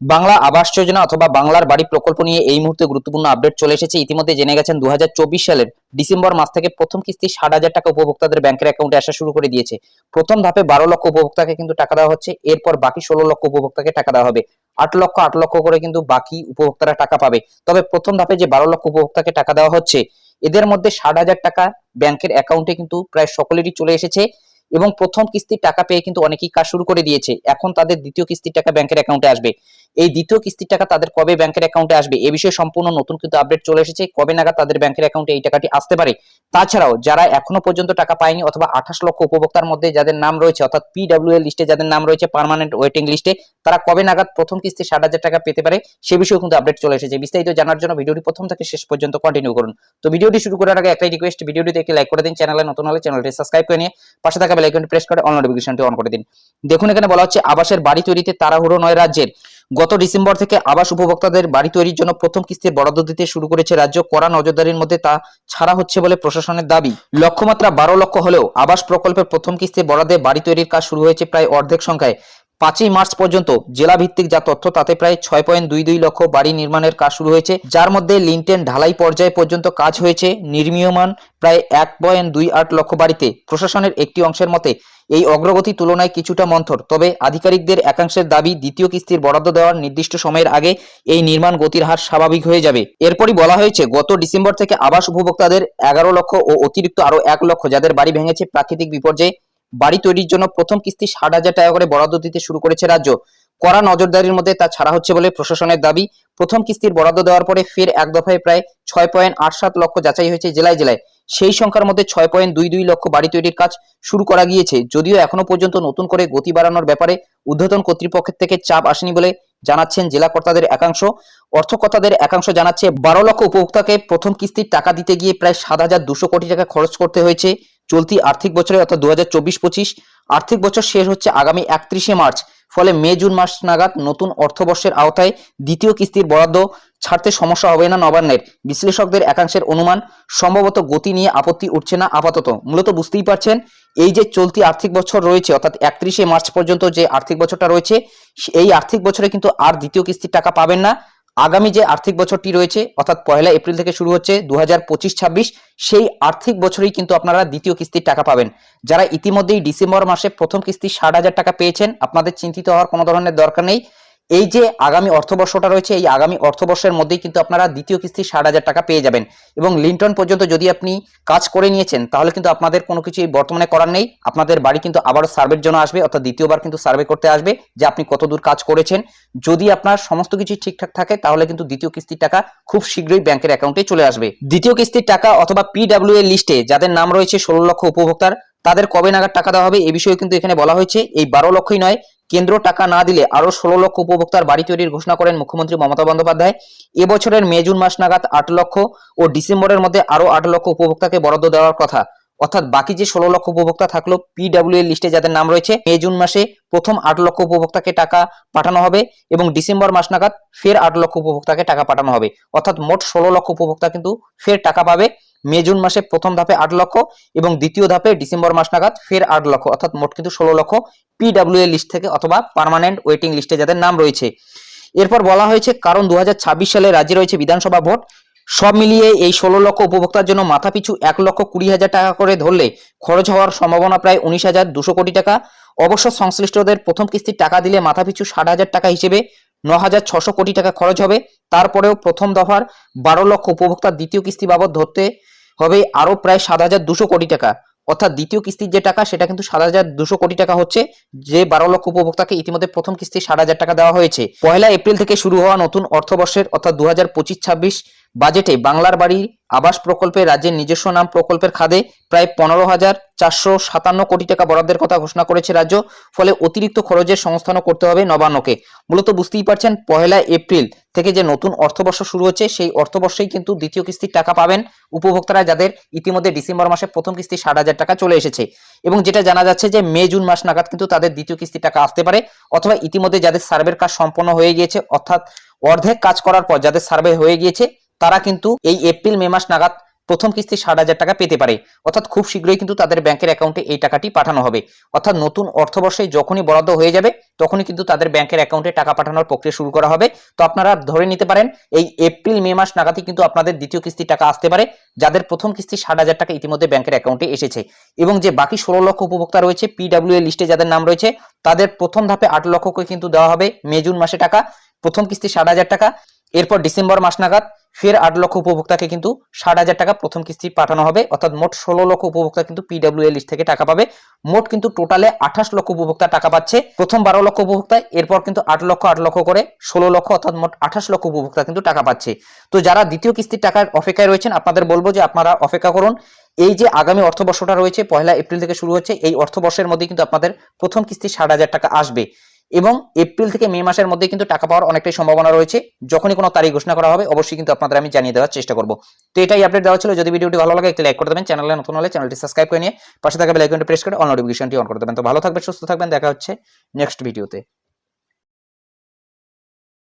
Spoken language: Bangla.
বাংলা আবাস যোজনা অথবা বাংলার বাড়ি প্রকল্প নিয়ে এই মুহূর্তে গুরুত্বপূর্ণ আপডেট চলে এসেছে ইতিমধ্যে জেনে গেছেন দু হাজার চব্বিশ সালের ডিসেম্বর মাস থেকে প্রথম কিস্তি ষাট হাজার টাকা উপভোক্তাদের ব্যাংকের অ্যাকাউন্টে আসা শুরু করে দিয়েছে। প্রথম ধাপে বারো লক্ষ উপভোক্তাকে কিন্তু টাকা দেওয়া হচ্ছে, এরপর বাকি ষোলো লক্ষ উপভোক্তাকে টাকা দেওয়া হবে। আট লক্ষ আট লক্ষ করে কিন্তু বাকি উপভোক্তারা টাকা পাবে। তবে প্রথম ধাপে যে বারো লক্ষ উপভোক্তাকে টাকা দেওয়া হচ্ছে, এদের মধ্যে ষাট হাজার টাকা ব্যাংকের অ্যাকাউন্টে কিন্তু প্রায় সকলেরই চলে এসেছে। এবং প্রথম কিস্তির টাকা পেয়ে কিন্তু অনেকেই কাজ শুরু করে দিয়েছে। এখন তাদের দ্বিতীয় কিস্তির টাকা ব্যাংকের অ্যাকাউন্টে আসবে। এই দ্বিতীয় কিস্তির টাকা তাদের কবে ব্যাংকের অ্যাকাউন্টে আসবে, এ বিষয়ে সম্পূর্ণ নতুন কিন্তু আপডেট চলে এসেছে। কবে নাগাদ তাদের ব্যাংকের অ্যাকাউন্টে এই টাকাটি আসতে পারে? তাছাড়াও যারা এখনও পর্যন্ত টাকা পায়নি অথবা আঠাশ লক্ষ উপভোক্তার মধ্যে যাদের নাম রয়েছে, অর্থাৎ পিডাব্লিউ এর লিস্টে যাদের নাম রয়েছে পার্মানেন্ট ওয়েটিং লিস্টে তারা কবে নাগাদ প্রথম কিস্তি ষাট হাজার টাকা পেতে পারে, সে বিষয়ে কিন্তু আপডেট চলে এসেছে। বিস্তারিত জানার জন্য ভিডিওটি প্রথম থেকে শেষ পর্যন্ত কন্টিনিউ করুন। তো ভিডিওটি শুরু করার আগে একটাই রিকোয়েস্ট ভিডিওটিতে একটি লাইক করে দিন চ্যানেলে নতুন হলে চ্যানেলটি সাবস্ক্রাইব করে নিয়ে পাশে থাকা বেল আইকনটি প্রেস করে অল নোটিফিকেশনটি অন করে দিন। দেখুন, এখানে বলা হচ্ছে আবাসের বাড়ি তৈরিতে তাড়াহুড়ো নয় রাজ্যের। গত ডিসেম্বর থেকে আবাস উপভোক্তাদের বাড়ি তৈরির জন্য প্রথম কিস্তির বরাদ্দ দিতে শুরু করেছে রাজ্য। কড়া নজরদারির মধ্যে তা ছাড়া হচ্ছে বলে প্রশাসনের দাবি। লক্ষ্যমাত্রা বারো লক্ষ হলেও আবাস প্রকল্পের প্রথম কিস্তির বরাদ্দে বাড়ি তৈরির কাজ শুরু হয়েছে প্রায় অর্ধেক সংখ্যায়। পাঁচই মার্চ পর্যন্ত জেলা ভিত্তিক যা তথ্য, তাতে প্রায় ছয় পয়েন্ট দুই দুই লক্ষ বাড়ি নির্মাণের কাজ শুরু হয়েছে। যার মধ্যে লিনটেন ঢালাই পর্যায়ে পর্যন্ত কাজ হয়েছে। নির্মীয়মান প্রায় এক পয়েন্ট দুই আট লক্ষ বাড়িতে প্রশাসনের একটি অংশের মতে, এই অগ্রগতি তুলনায় কিছুটা মন্থর। তবে আধিকারিকদের একাংশের দাবি, দ্বিতীয় কিস্তির বরাদ্দ দেওয়ার নির্দিষ্ট সময়ের আগে এই নির্মাণ গতির হার স্বাভাবিক হয়ে যাবে। এরপরই বলা হয়েছে, গত ডিসেম্বর থেকে আবাস উপভোক্তাদের এগারো লক্ষ ও অতিরিক্ত আরও এক লক্ষ, যাদের বাড়ি ভেঙেছে প্রাকৃতিক বিপর্যয়ে বাড়ি তৈরির জন্য প্রথম কিস্তি ষাট হাজার টাকা করে বরাদ্দ দিতে শুরু করেছে রাজ্য। কড়া নজরদারির মধ্যে তা ছাড়া হচ্ছে বলে প্রশাসনের দাবি। প্রথম কিস্তির বরাদ্দ দেওয়ার পরে ফের এক দফায় প্রায় ছয় পয়েন্ট আট সাত লক্ষ যাচাই হয়েছে জেলায় জেলায়। সেই সংখ্যার মধ্যে ছয় পয়েন্ট দুই দুই লক্ষ বাড়ি তৈরির কাজ শুরু করা গিয়েছে। যদিও এখনও পর্যন্ত নতুন করে গতি বাড়ানোর ব্যাপারে ঊর্ধ্বতন কর্তৃপক্ষের থেকে চাপ আসেনি বলে জানাচ্ছেন জেলা কর্তাদের একাংশ। অর্থকর্তাদের একাংশ জানাচ্ছে, বারো লক্ষ উপভোক্তাকে প্রথম কিস্তির টাকা দিতে গিয়ে প্রায় সাত হাজার দুশো কোটি টাকা খরচ করতে হয়েছে। চলতি আর্থিক বছরে অর্থাৎ দু হাজার চব্বিশ পঁচিশ, আর্থিক বছর শেষ হচ্ছে আগামী একত্রিশে মার্চ, ফলে মে জুন মাস নাগাদ নতুন অর্থবর্ষের আওতায় দ্বিতীয় কিস্তির বরাদ্দ ছাড়তে সমস্যা হবে না নবান্নের। বিশ্লেষকদের একাংশের অনুমান, সম্ভবত গতি নিয়ে আপত্তি উঠছে না আপাতত। মূলত বুঝতেই পারছেন, এই যে চলতি আর্থিক বছর রয়েছে, অর্থাৎ একত্রিশে মার্চ পর্যন্ত যে আর্থিক বছরটা রয়েছে এই আর্থিক বছরে কিন্তু আর দ্বিতীয় কিস্তির টাকা পাবেন না। আগামী যে আর্থিক বছরটি রয়েছে, অর্থাৎ পয়লা এপ্রিল থেকে শুরু হচ্ছে দু হাজার পঁচিশ ছাব্বিশ, সেই আর্থিক বছরেই কিন্তু আপনারা দ্বিতীয় কিস্তির টাকা পাবেন। যারা ইতিমধ্যেই ডিসেম্বর মাসে প্রথম কিস্তি ষাট হাজার টাকা পেয়েছেন, আপনাদের চিন্তিত হওয়ার কোনো ধরনের দরকার নেই। এই যে আগামী অর্থবর্ষটা রয়েছে, এই আগামী অর্থবর্ষের মধ্যেই কিন্তু আপনারা দ্বিতীয় কিস্তি ষাট হাজার টাকা পেয়ে যাবেন। এবং লিন্টন পর্যন্ত যদি আপনি কাজ করে নিয়েছেন, তাহলে কিন্তু আপনাদের কোনো কিছু বর্তমানে করার নেই। আপনাদের বাড়ি কিন্তু আবারও সার্ভের জন্য আসবে, অর্থাৎ দ্বিতীয়বার কিন্তু সার্ভে করতে আসবে যে আপনি কত দূর কাজ করেছেন। যদি আপনার সমস্ত কিছু ঠিকঠাক থাকে, তাহলে কিন্তু দ্বিতীয় কিস্তির টাকা খুব শীঘ্রই ব্যাংকের অ্যাকাউন্টে চলে আসবে। দ্বিতীয় কিস্তির টাকা অথবা পিডাব্লিউ এর লিস্টে যাদের নাম রয়েছে ষোলো লক্ষ উপভোক্তার তাদের কবে নাগাদ টাকা দেওয়া হবে এ বিষয়ে কিন্তু এখানে বলা হয়েছে। এই বারো লক্ষই নয়, কেন্দ্র টাকা না দিলে আরও ষোলো লক্ষ উপভোক্তার বাড়ি তৈরির ঘোষণা করেন মুখ্যমন্ত্রী মমতা বন্দ্যোপাধ্যায়। এবছরের মে জুন মাস নাগাদ আট লক্ষ ও ডিসেম্বরের মধ্যে আরও আট লক্ষ উপভোক্তাকে বরাদ্দ দেওয়ার কথা। অর্থাৎ বাকি যে ষোলো লক্ষ উপভোক্তা থাকল পিডাব্লিউ লিস্টে যাদের নাম রয়েছে, মে জুন মাসে প্রথম আট লক্ষ উপভোক্তাকে টাকা পাঠানো হবে এবং ডিসেম্বর মাস নাগাদ ফের আট লক্ষ উপভোক্তাকে টাকা পাঠানো হবে। অর্থাৎ মোট ষোলো লক্ষ উপভোক্তা কিন্তু ফের টাকা পাবে। মে, জুন মাসে প্রথম ধাপে আট লক্ষ এবং দ্বিতীয় ধাপে ডিসেম্বর মাস নাগাদ ফের আট লক্ষ, অর্থাৎ মোট কিন্তু ষোলো লক্ষ পিডাব্লিউ লিস্ট থেকে অথবা পার্মানেন্ট ওয়েটিং লিস্টে যাদের নাম রয়েছে। এরপর বলা হয়েছে, কারণ দু হাজার ছাব্বিশ সালে রাজ্যে রয়েছে বিধানসভা ভোট, সব মিলিয়ে এই ষোলো লক্ষ উপভোক্তার জন্য মাথাপিছু এক লক্ষ কুড়ি হাজার টাকা করে ধরলে খরচ হওয়ার সম্ভাবনা প্রায় উনিশ হাজার দুশো কোটি টাকা। অবশ্য সংশ্লিষ্টদের প্রথম কিস্তির টাকা দিলে মাথাপিছু ষাট হাজার টাকা হিসেবে ন হাজার ছশো কোটি টাকা খরচ হবে। তারপরেও প্রথম দফার বারো লক্ষ উপভোক্তার দ্বিতীয় কিস্তি বাবদ ধরতে হবে আরও প্রায় সাত হাজার দুশো কোটি টাকা। অর্থাৎ দ্বিতীয় কিস্তির যে টাকা, সেটা কিন্তু সাত হাজার দুশো কোটি টাকা হচ্ছে, যে বারো লক্ষ উপভোক্তাকে ইতিমধ্যে প্রথম কিস্তি ষাট হাজার টাকা দেওয়া হয়েছে। পয়লা এপ্রিল থেকে শুরু হওয়া নতুন অর্থবর্ষের, অর্থাৎ দু হাজার পঁচিশ ছাব্বিশ বাজেটে বাংলার বাড়ি আবাস প্রকল্পে রাজ্যের নিজস্ব নাম প্রকল্পের খাদে প্রায় পনেরো হাজার চারশো সাতান্ন কোটি টাকা বরাদ্দের কথা ঘোষণা করেছে রাজ্য। ফলে অতিরিক্ত খরচের সংস্থানও করতে হবে নবান্নকে। মূলত বুঝতেই পারছেন, পহেলা এপ্রিল থেকে যে নতুন অর্থবর্ষ শুরু হচ্ছে, সেই অর্থবর্ষেই কিন্তু দ্বিতীয় কিস্তির টাকা পাবেন উপভোক্তারা যাদের ইতিমধ্যে ডিসেম্বর মাসে প্রথম কিস্তি ষাট হাজার টাকা চলে এসেছে। এবং যেটা জানা যাচ্ছে যে, মে, জুন মাস নাগাদ কিন্তু তাদের দ্বিতীয় কিস্তির টাকা আসতে পারে, অথবা ইতিমধ্যে যাদের সার্ভের কাজ সম্পন্ন হয়ে গিয়েছে, অর্থাৎ অর্ধেক কাজ করার পর যাদের সার্ভে হয়ে গিয়েছে তারা কিন্তু এই এপ্রিল, মে মাস নাগাদ প্রথম কিস্তি ষাট হাজার টাকা পেতে পারে। অর্থাৎ খুব শীঘ্রই কিন্তু তাদের ব্যাংকের অ্যাকাউন্টে এই টাকাটি পাঠানো হবে। অর্থাৎ নতুন অর্থবর্ষে যখনই বরাদ্দ হয়ে যাবে, তখনই কিন্তু তাদের ব্যাংকের অ্যাকাউন্টে টাকা পাঠানোর প্রক্রিয়া শুরু করা হবে। তো আপনারা ধরে নিতে পারেন, এই এপ্রিল, মে মাস নাগাদই কিন্তু আপনাদের দ্বিতীয় কিস্তির টাকা আসতে পারে, যাদের প্রথম কিস্তি ষাট হাজার টাকা ইতিমধ্যে ব্যাংকের অ্যাকাউন্টে এসেছে। এবং যে বাকি ষোলো লক্ষ উপভোক্তা রয়েছে পিডাব্লিউ এর লিস্টে যাদের নাম রয়েছে, তাদের প্রথম ধাপে আট লক্ষ করে কিন্তু দেওয়া হবে, মে, জুন মাসে টাকা, প্রথম কিস্তি ষাট হাজার টাকা, এরপর ডিসেম্বর মাস নাগাদ ফের আট লক্ষ উপভোক্তাকে কিন্তু ষাট হাজার টাকা প্রথম কিস্তি পাঠানো হবে। অর্থাৎ মোট ষোলো লক্ষ উপভোক্তা কিন্তু পিডাব্লিউ লিস্ট থেকে টাকা পাবে। মোট কিন্তু টোটালে আঠাশ লক্ষ উপভোক্তা টাকা পাচ্ছে। প্রথম বারো লক্ষ উপভোক্তা, এরপর কিন্তু আট লক্ষ আট লক্ষ করে ষোলো লক্ষ, অর্থাৎ মোট আঠাশ লক্ষ উপভোক্তা কিন্তু টাকা পাচ্ছে। তো যারা দ্বিতীয় কিস্তির টাকার অপেক্ষায় রয়েছেন, আপনাদের বলব যে আপনারা অপেক্ষা করুন। এই যে আগামী অর্থবর্ষটা রয়েছে, পয়লা এপ্রিল থেকে শুরু হচ্ছে, এই অর্থবর্ষের মধ্যে কিন্তু আপনাদের প্রথম কিস্তি ষাট হাজার টাকা আসবে। এবং এপ্রিল থেকে মে মাসের মধ্যে কিন্তু টাকা পাওয়ার অনেকটাই সম্ভাবনা রয়েছে। যখনই কোনো তারিখ ঘোষণা করা হবে, অবশ্যই কিন্তু আপনাদের আমি জানিয়ে দেওয়ার চেষ্টা করব। তো এটাই আপডেট দেওয়া ছিল। যদি ভিডিওটি ভালো লাগে, একটি লাইক করে দেবেন। চ্যানেলে নতুন হলে চ্যানেলটি সাবস্ক্রাইব করে নিয়ে পাশে থাকা বেল আইকনটি প্রেস করে অল নোটিফিকেশনটি অন করে দেবেন। তো ভালো থাকবেন, সুস্থ থাকবেন। দেখা হচ্ছে নেক্সট ভিডিওতে